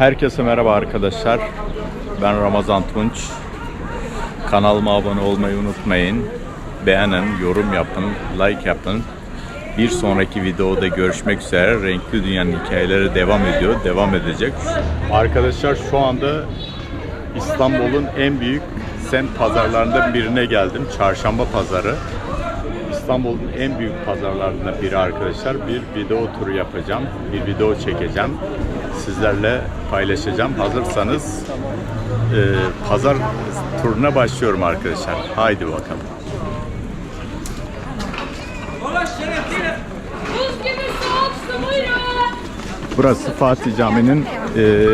Herkese merhaba arkadaşlar. Ben Ramazan Tunç. Kanalıma abone olmayı unutmayın. Beğenin, yorum yapın, like yapın. Bir sonraki videoda görüşmek üzere. Renkli Dünya'nın hikayeleri devam ediyor, devam edecek. Arkadaşlar şu anda İstanbul'un en büyük semt pazarlarından birine geldim. Çarşamba pazarı. İstanbul'un en büyük pazarlarından biri arkadaşlar. Bir video turu yapacağım. Bir video çekeceğim. Sizlerle paylaşacağım. Hazırsanız e, pazar turuna başlıyorum arkadaşlar. Haydi bakalım. Burası Fatih Camii'nin e,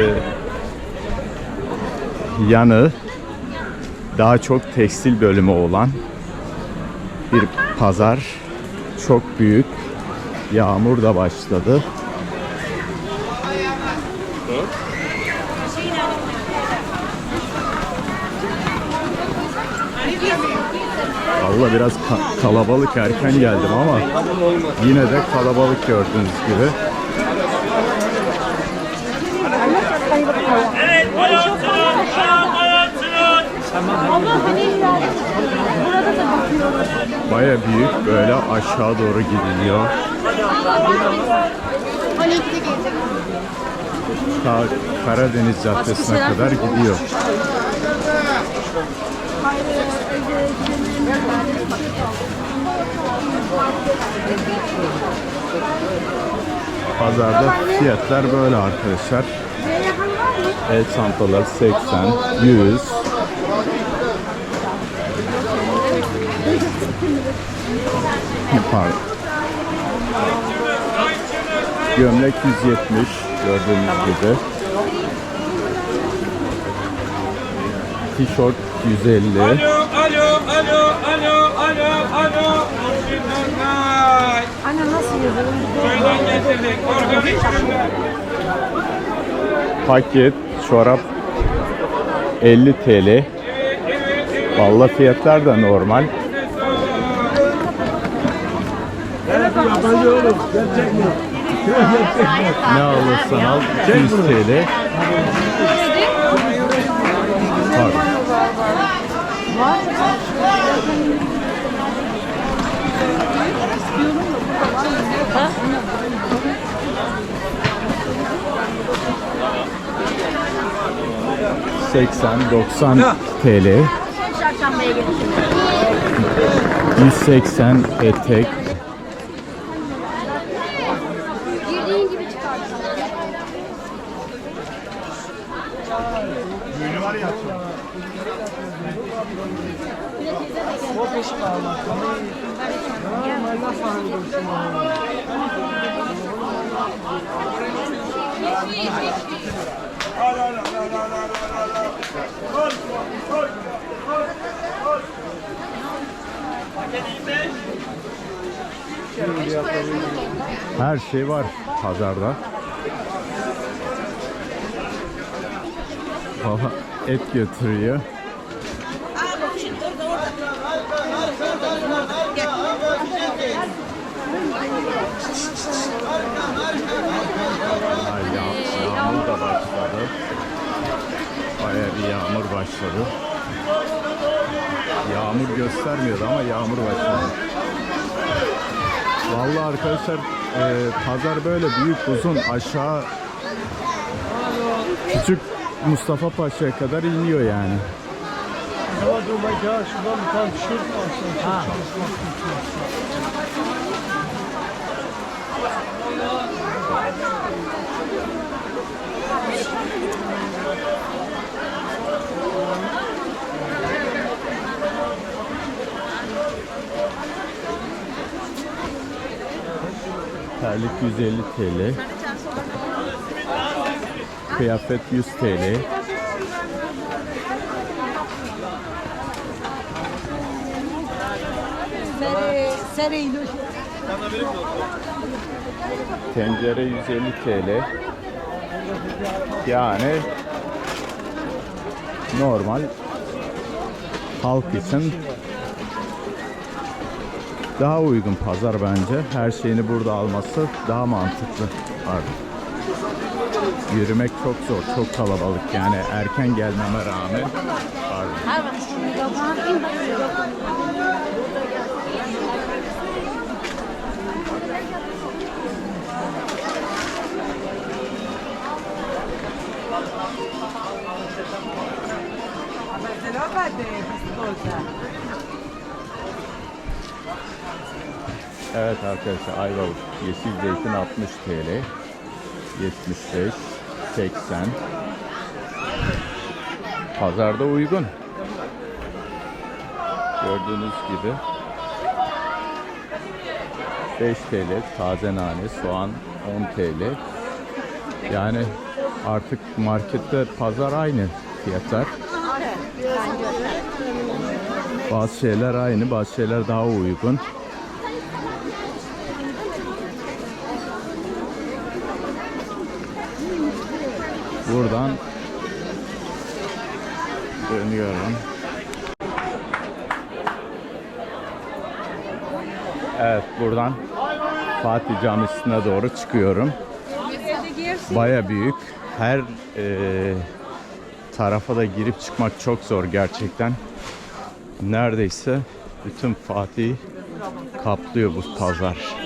yanı. Daha çok tekstil bölümü olan bir pazar. Çok büyük. Yağmur da başladı. Allah biraz ka- kalabalık erken geldim ama yine de kalabalık gördüğünüz gibi. Baya büyük böyle aşağı doğru gidiliyor. Ta Karadeniz Caddesi'ne kadar gidiyor. Pazarda fiyatlar böyle arkadaşlar. El çantalar 80, 100. Pardon. Gömlek 170 gördüğünüz gibi. Tişört 150. Alo, alo, alo, alo, alo, alo. Anne nasıl yazalım? Köyden getirdik. Organik ürünler. Paket çorap 50 TL. Vallahi fiyatlar da normal. Ne alırsan al 200 TL. Pardon. ...80, 90 TL... Çarşambaya gelişim. 180 etek... Her şey var pazarda. Baba et götürüyor. Ay, yağ- yağmur da başladı. Baya bir yağmur başladı. Yağmur göstermiyordu ama yağmur başladı. Vallahi arkadaşlar e, pazar böyle büyük uzun aşağı küçük Mustafa Paşa'ya kadar iniyor yani. Hava durmayacağı şuradan bir tane tişört alsın. Çalışmak Terlik 150 TL. Kıyafet 100 TL. Tencere 150 TL. Yani normal halk için daha uygun pazar bence. Her şeyini burada alması daha mantıklı. Pardon. Yürümek çok zor, çok kalabalık. Yani erken gelmeme rağmen pardon. Evet arkadaşlar Ayvalık yeşil zeytin 60 TL 75 80 Pazarda uygun. Gördüğünüz gibi 5 TL taze nane soğan 10 TL Yani artık markette pazar aynı fiyatlar bazı şeyler aynı, bazı şeyler daha uygun. Buradan dönüyorum. Evet buradan Fatih Camisi'ne doğru çıkıyorum. Baya büyük. Her eee, tarafa da girip çıkmak çok zor gerçekten. Neredeyse bütün Fatih kaplıyor bu pazar.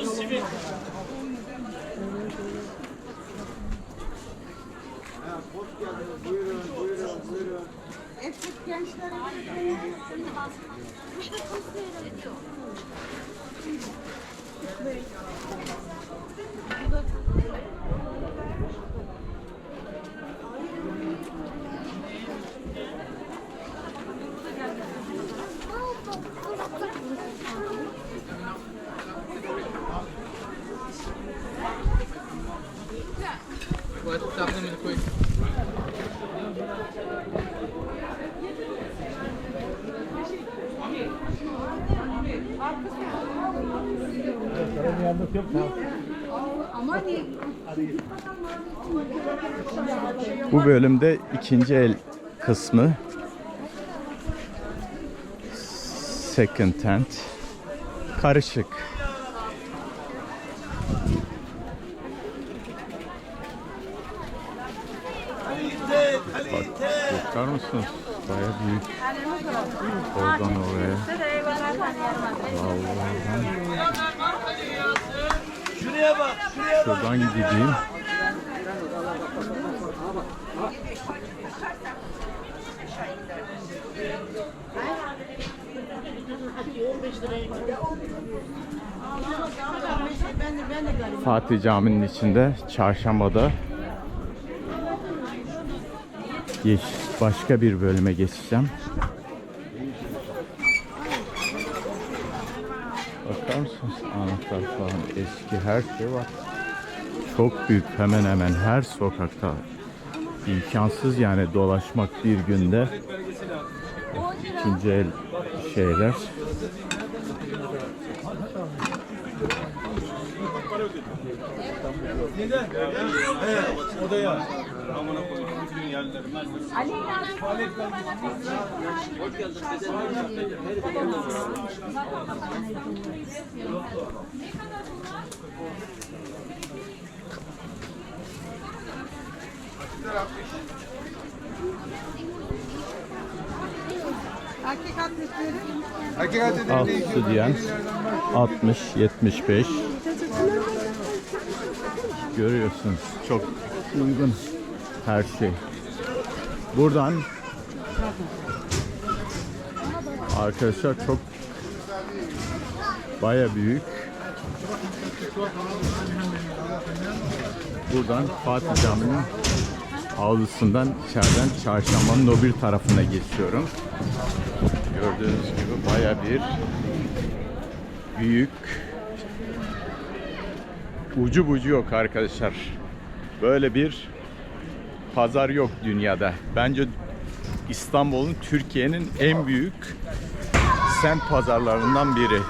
Bu bölümde ikinci el kısmı second hand karışık. Bak, bakar mısınız? Baya büyük. Oradan oraya. Vallahi. Şuraya bak, şuraya bak. Şuradan gideyim. Fatih Camii'nin içinde çarşambada geç, başka bir bölüme geçeceğim. Bakar mısınız? Anahtar falan eski her şey var. Çok büyük hemen hemen her sokakta. İmkansız yani dolaşmak bir günde. İkinci el şeyler. Odaya. Alt diyen 60 75 Görüyorsunuz çok uygun her şey. Buradan arkadaşlar çok baya büyük. Buradan Fatih Camii'nin avlusundan içeriden çarşambanın o bir tarafına geçiyorum. Gördüğünüz gibi baya bir büyük ucu bucu yok arkadaşlar. Böyle bir pazar yok dünyada. Bence İstanbul'un Türkiye'nin en büyük semt pazarlarından biri.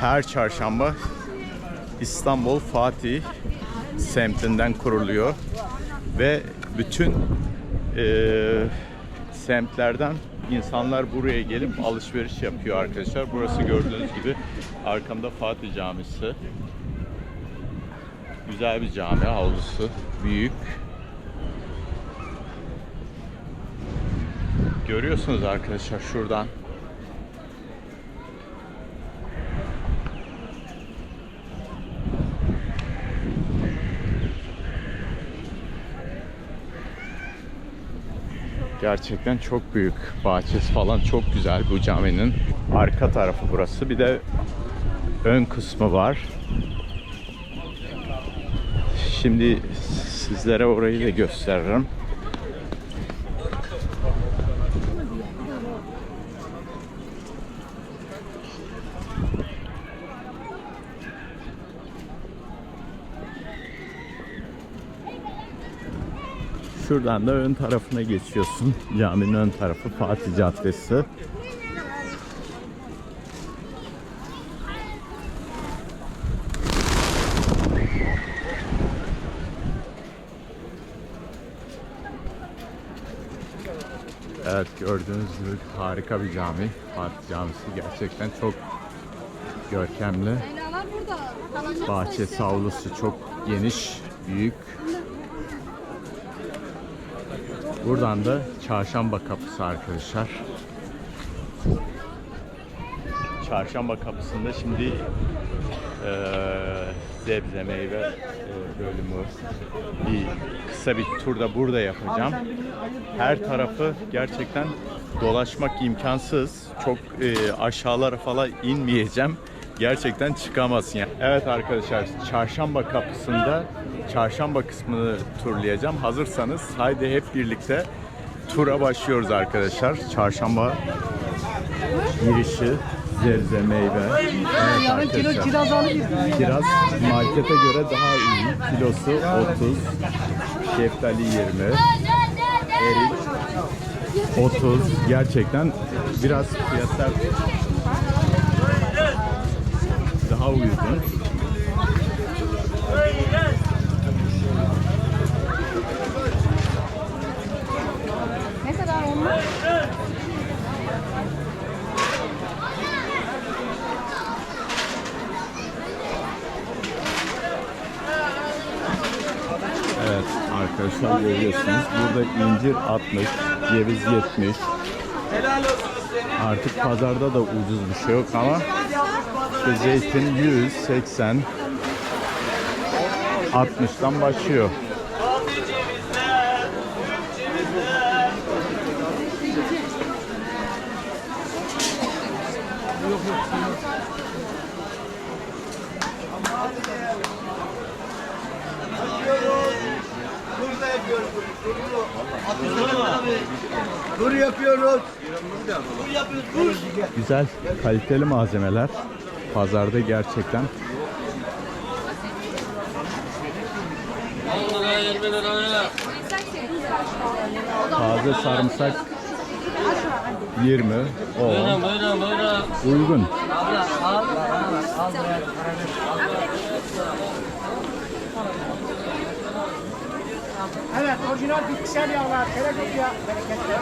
Her çarşamba İstanbul Fatih semtinden kuruluyor ve bütün eee, semtlerden insanlar buraya gelip alışveriş yapıyor arkadaşlar. Burası gördüğünüz gibi arkamda Fatih Camisi. Güzel bir cami avlusu. Büyük. Görüyorsunuz arkadaşlar şuradan. Gerçekten çok büyük. Bahçesi falan çok güzel bu caminin. Arka tarafı burası. Bir de ön kısmı var. Şimdi sizlere orayı da gösteririm. Şuradan da ön tarafına geçiyorsun. Caminin ön tarafı Fatih Caddesi. Evet gördüğünüz gibi harika bir cami. Fatih Camisi gerçekten çok görkemli. Bahçesi, avlusu çok geniş, büyük. Buradan da Çarşamba Kapısı arkadaşlar. Çarşamba Kapısı'nda şimdi zebze meyve eee, bölümü bir kısa bir turda burada yapacağım. Her tarafı gerçekten dolaşmak imkansız. Çok eee, aşağılara falan inmeyeceğim. Gerçekten çıkamazsın yani. Evet arkadaşlar çarşamba kapısında çarşamba kısmını turlayacağım. Hazırsanız haydi hep birlikte tura başlıyoruz arkadaşlar. Çarşamba girişi zebze meyve. Evet arkadaşlar. Kiraz markete göre daha iyi. Kilosu 30. Şeftali 20. Erik 30. Gerçekten biraz fiyatlar uygun. Ne kadar onlar? Evet arkadaşlar görüyorsunuz. Burada incir 60, ceviz 70. Artık pazarda da ucuz bir şey yok ama işte zeytin 100, 80, 60'tan başlıyor. Dur yapıyoruz. Güzel, kaliteli malzemeler. Pazarda gerçekten. Taze sarımsak 20, o uygun. Evet orijinal bitkisel yağlar. Tereyağı yağı. Bereketli.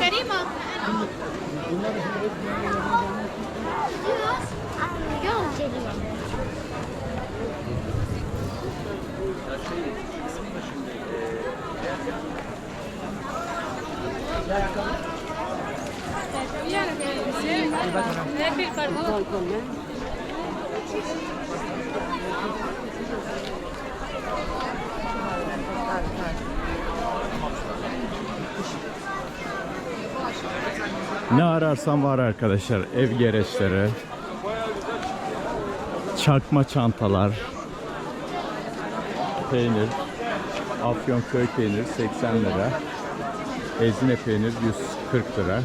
Karima. Ne bir ararsan var arkadaşlar. Ev gereçleri, çakma çantalar, peynir, Afyon köy peynir 80 lira, ezine peynir 140 lira.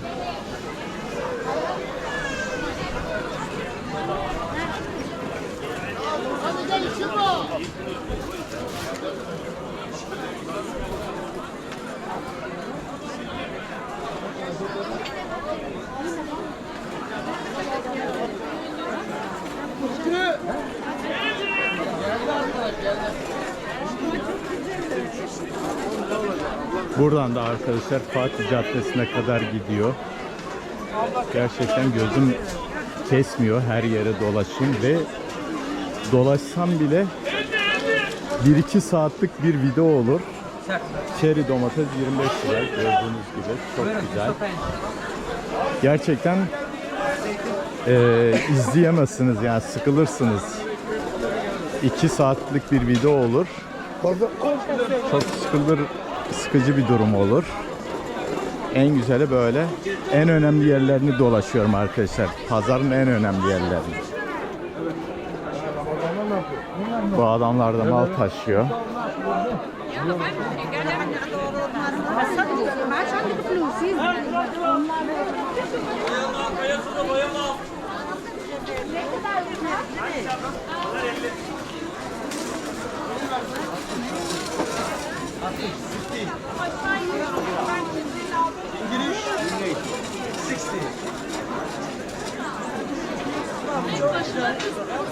Buradan da arkadaşlar Fatih Caddesi'ne kadar gidiyor. Gerçekten gözüm kesmiyor her yere dolaşayım ve dolaşsam bile 1-2 saatlik bir video olur. Çeri domates 25 lira gördüğünüz gibi çok güzel. Gerçekten eee izleyemezsiniz yani sıkılırsınız. 2 saatlik bir video olur. Çok sıkılır, sıkıcı bir durum olur. En güzeli böyle. En önemli yerlerini dolaşıyorum arkadaşlar. Pazarın en önemli yerlerini. Bu adamlar da mal taşıyor.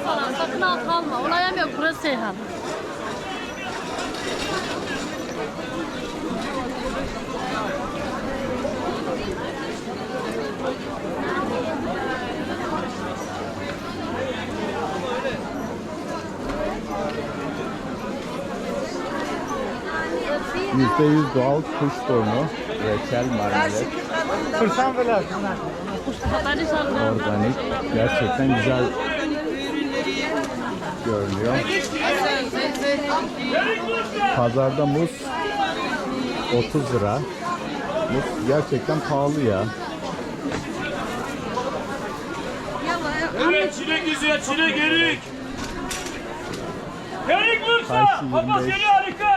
Falan sakın al kalma. Olayam yok. Burası Seyhan. %100 doğal kuş boynu, reçel, marmelat, organik. Gerçekten güzel görünüyor. Pazarda muz 30 lira. Muz gerçekten pahalı ya. Evet çilek güzel çilek erik. Erik Bursa. 25. Papaz harika.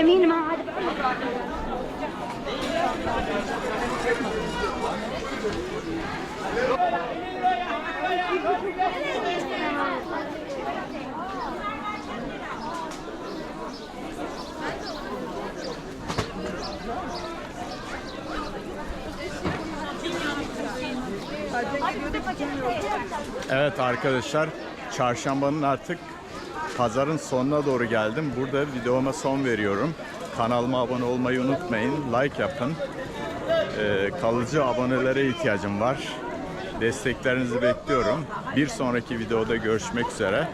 يمين ما عاد Evet arkadaşlar, çarşambanın artık pazarın sonuna doğru geldim. Burada videoma son veriyorum. Kanalıma abone olmayı unutmayın. Like yapın. Ee, kalıcı abonelere ihtiyacım var. Desteklerinizi bekliyorum. Bir sonraki videoda görüşmek üzere.